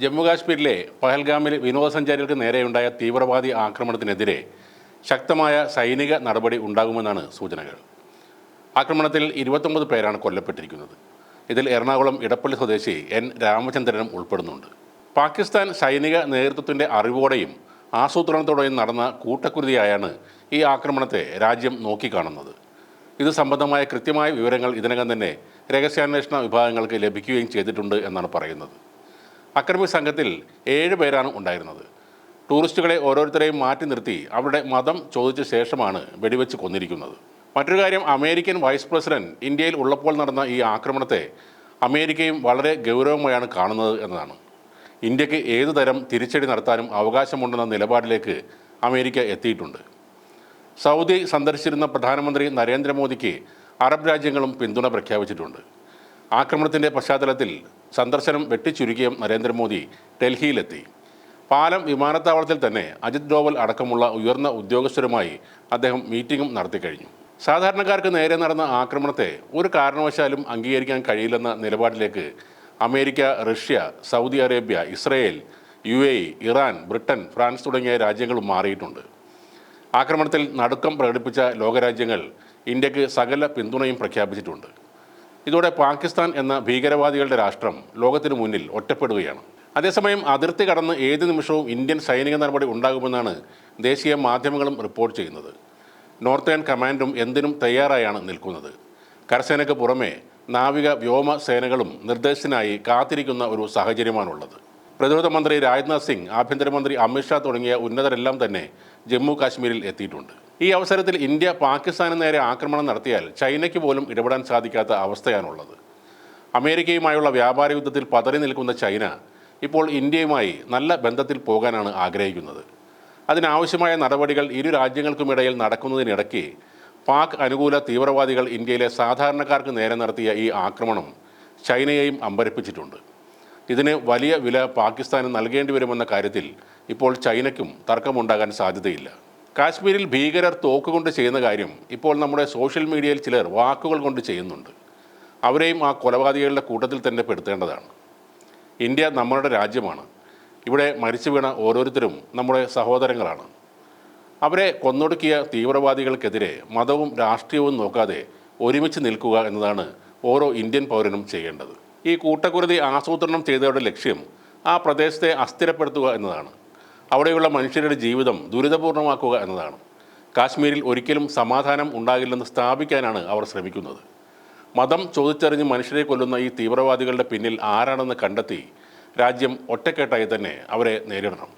ജമ്മുകാശ്മീരിലെ പഹൽഗാമിൽ വിനോദസഞ്ചാരികൾക്ക് നേരെയുണ്ടായ തീവ്രവാദി ആക്രമണത്തിനെതിരെ ശക്തമായ സൈനിക നടപടി ഉണ്ടാകുമെന്നാണ് സൂചനകൾ. ആക്രമണത്തിൽ ഇരുപത്തൊമ്പത് പേരാണ് കൊല്ലപ്പെട്ടിരിക്കുന്നത്. ഇതിൽ എറണാകുളം ഇടപ്പള്ളി സ്വദേശി എൻ രാമചന്ദ്രനും ഉൾപ്പെടുന്നുണ്ട്. പാകിസ്ഥാൻ സൈനിക നേതൃത്വത്തിന്റെ അറിവോടെയും ആസൂത്രണത്തോടെയും നടന്ന കൂട്ടക്കുരുതിയായാണ് ഈ ആക്രമണത്തെ രാജ്യം നോക്കിക്കാണുന്നത്. ഇത് സംബന്ധമായ കൃത്യമായ വിവരങ്ങൾ ഇതിനകം തന്നെ രഹസ്യാന്വേഷണ വിഭാഗങ്ങൾക്ക് ലഭിക്കുകയും ചെയ്തിട്ടുണ്ട് എന്നാണ് പറയുന്നത്. അക്രമി സംഘത്തിൽ ഏഴ് പേരാണ് ഉണ്ടായിരുന്നത്. ടൂറിസ്റ്റുകളെ ഓരോരുത്തരെയും മാറ്റി നിർത്തി അവരുടെ മതം ചോദിച്ച ശേഷമാണ് വെടിവെച്ച് കൊന്നിരിക്കുന്നത്. മറ്റൊരു കാര്യം അമേരിക്കൻ വൈസ് പ്രസിഡന്റ് ഇന്ത്യയിൽ ഉള്ളപ്പോൾ നടന്ന ഈ ആക്രമണത്തെ അമേരിക്കയും വളരെ ഗൗരവമായാണ് കാണുന്നത് എന്നതാണ്. ഇന്ത്യയ്ക്ക് ഏതു തരം തിരിച്ചടി നടത്താനും അവകാശമുണ്ടെന്ന നിലപാടിലേക്ക് അമേരിക്ക എത്തിയിട്ടുണ്ട്. സൗദി സന്ദർശിച്ചിരുന്ന പ്രധാനമന്ത്രി നരേന്ദ്രമോദിക്ക് അറബ് രാജ്യങ്ങളും പിന്തുണ പ്രഖ്യാപിച്ചിട്ടുണ്ട്. ആക്രമണത്തിന്റെ പശ്ചാത്തലത്തിൽ സന്ദർശനം വെട്ടിച്ചുരുക്കിയ നരേന്ദ്രമോദി ഡൽഹിയിലെത്തി. പാലം വിമാനത്താവളത്തിൽ തന്നെ അജിത് ഡോവൽ അടക്കമുള്ള ഉയർന്ന ഉദ്യോഗസ്ഥരുമായി അദ്ദേഹം മീറ്റിംഗും നടത്തിക്കഴിഞ്ഞു സാധാരണക്കാർക്ക് നേരെ നടന്ന ആക്രമണത്തെ ഒരു കാരണവശാലും അംഗീകരിക്കാൻ കഴിയില്ലെന്ന നിലപാടിലേക്ക് America Russia Saudi Arabia Israel U A Iran Britain France തുടങ്ങിയ രാജ്യങ്ങളും മാറിയിട്ടുണ്ട്. ആക്രമണത്തിൽ നടുക്കം പ്രകടിപ്പിച്ച ലോകരാജ്യങ്ങൾ ഇന്ത്യയ്ക്ക് സകല പിന്തുണയും പ്രഖ്യാപിച്ചിട്ടുണ്ട്. ഇതോടെ പാകിസ്ഥാൻ എന്ന ഭീകരവാദികളുടെ രാഷ്ട്രം ലോകത്തിന് മുന്നിൽ ഒറ്റപ്പെടുകയാണ്. അതേസമയം അതിർത്തി കടന്ന് ഏത് നിമിഷവും ഇന്ത്യൻ സൈനിക നടപടി ഉണ്ടാകുമെന്നാണ് ദേശീയ മാധ്യമങ്ങളും റിപ്പോർട്ട് ചെയ്യുന്നത്. നോർത്തേൺ കമാൻഡും എന്തിനും തയ്യാറായാണ് നിൽക്കുന്നത്. കരസേനയ്ക്ക് പുറമെ നാവിക വ്യോമ സേനകളും നിർദ്ദേശത്തിനായി കാത്തിരിക്കുന്ന ഒരു സാഹചര്യമാണുള്ളത്. പ്രതിരോധ മന്ത്രി രാജ്നാഥ് സിംഗ് ആഭ്യന്തരമന്ത്രി അമിത്ഷാ തുടങ്ങിയ ഉന്നതരെല്ലാം തന്നെ ജമ്മു കാശ്മീരിൽ എത്തിയിട്ടുണ്ട്. ഈ അവസരത്തിൽ ഇന്ത്യ പാകിസ്ഥാന് നേരെ ആക്രമണം നടത്തിയാൽ ചൈനയ്ക്ക് പോലും ഇടപെടാൻ സാധിക്കാത്ത അവസ്ഥയാണുള്ളത്. അമേരിക്കയുമായുള്ള വ്യാപാര യുദ്ധത്തിൽ പതറി നിൽക്കുന്ന ചൈന ഇപ്പോൾ ഇന്ത്യയുമായി നല്ല ബന്ധത്തിൽ പോകാനാണ് ആഗ്രഹിക്കുന്നത്. അതിനാവശ്യമായ നടപടികൾ ഇരു രാജ്യങ്ങൾക്കുമിടയിൽ നടക്കുന്നതിനിടയ്ക്ക് പാക് അനുകൂല തീവ്രവാദികൾ ഇന്ത്യയിലെ സാധാരണക്കാർക്ക് നേരെ നടത്തിയ ഈ ആക്രമണം ചൈനയെയും അമ്പരപ്പിച്ചിട്ടുണ്ട്. ഇതിന് വലിയ വില പാകിസ്ഥാന് നൽകേണ്ടി വരുമെന്ന കാര്യത്തിൽ ഇപ്പോൾ ചൈനയ്ക്കും തർക്കമുണ്ടാകാൻ സാധ്യതയില്ല. കാശ്മീരിൽ ഭീകരർ തോക്കുകൊണ്ട് ചെയ്യുന്ന കാര്യം ഇപ്പോൾ നമ്മുടെ സോഷ്യൽ മീഡിയയിൽ ചിലർ വാക്കുകൾ കൊണ്ട് ചെയ്യുന്നുണ്ട്. അവരെയും ആ കൊലപാതകികളുടെ കൂട്ടത്തിൽ തന്നെ പെടുത്തേണ്ടതാണ്. ഇന്ത്യ നമ്മളുടെ രാജ്യമാണ്. ഇവിടെ മരിച്ചു വീണ ഓരോരുത്തരും നമ്മുടെ സഹോദരങ്ങളാണ്. അവരെ കൊന്നൊടുക്കിയ തീവ്രവാദികൾക്കെതിരെ മതവും രാഷ്ട്രീയവും നോക്കാതെ ഒരുമിച്ച് നിൽക്കുക എന്നതാണ് ഓരോ ഇന്ത്യൻ പൗരനും ചെയ്യേണ്ടത്. ഈ കൂട്ടക്കുരുതി ആസൂത്രണം ചെയ്തവരുടെ ലക്ഷ്യം ആ പ്രദേശത്തെ അസ്ഥിരപ്പെടുത്തുക എന്നതാണ്. അവിടെയുള്ള മനുഷ്യരുടെ ജീവിതം ദുരിതപൂർണമാക്കുക എന്നതാണ്. കാശ്മീരിൽ ഒരിക്കലും സമാധാനം ഉണ്ടാകില്ലെന്ന് സ്ഥാപിക്കാനാണ് അവർ ശ്രമിക്കുന്നത്. മതം ചോദിച്ചറിഞ്ഞ് മനുഷ്യരെ കൊല്ലുന്ന ഈ തീവ്രവാദികളുടെ പിന്നിൽ ആരാണെന്ന് കണ്ടെത്തി രാജ്യം ഒറ്റക്കെട്ടായി തന്നെ അവരെ നേരിടണം.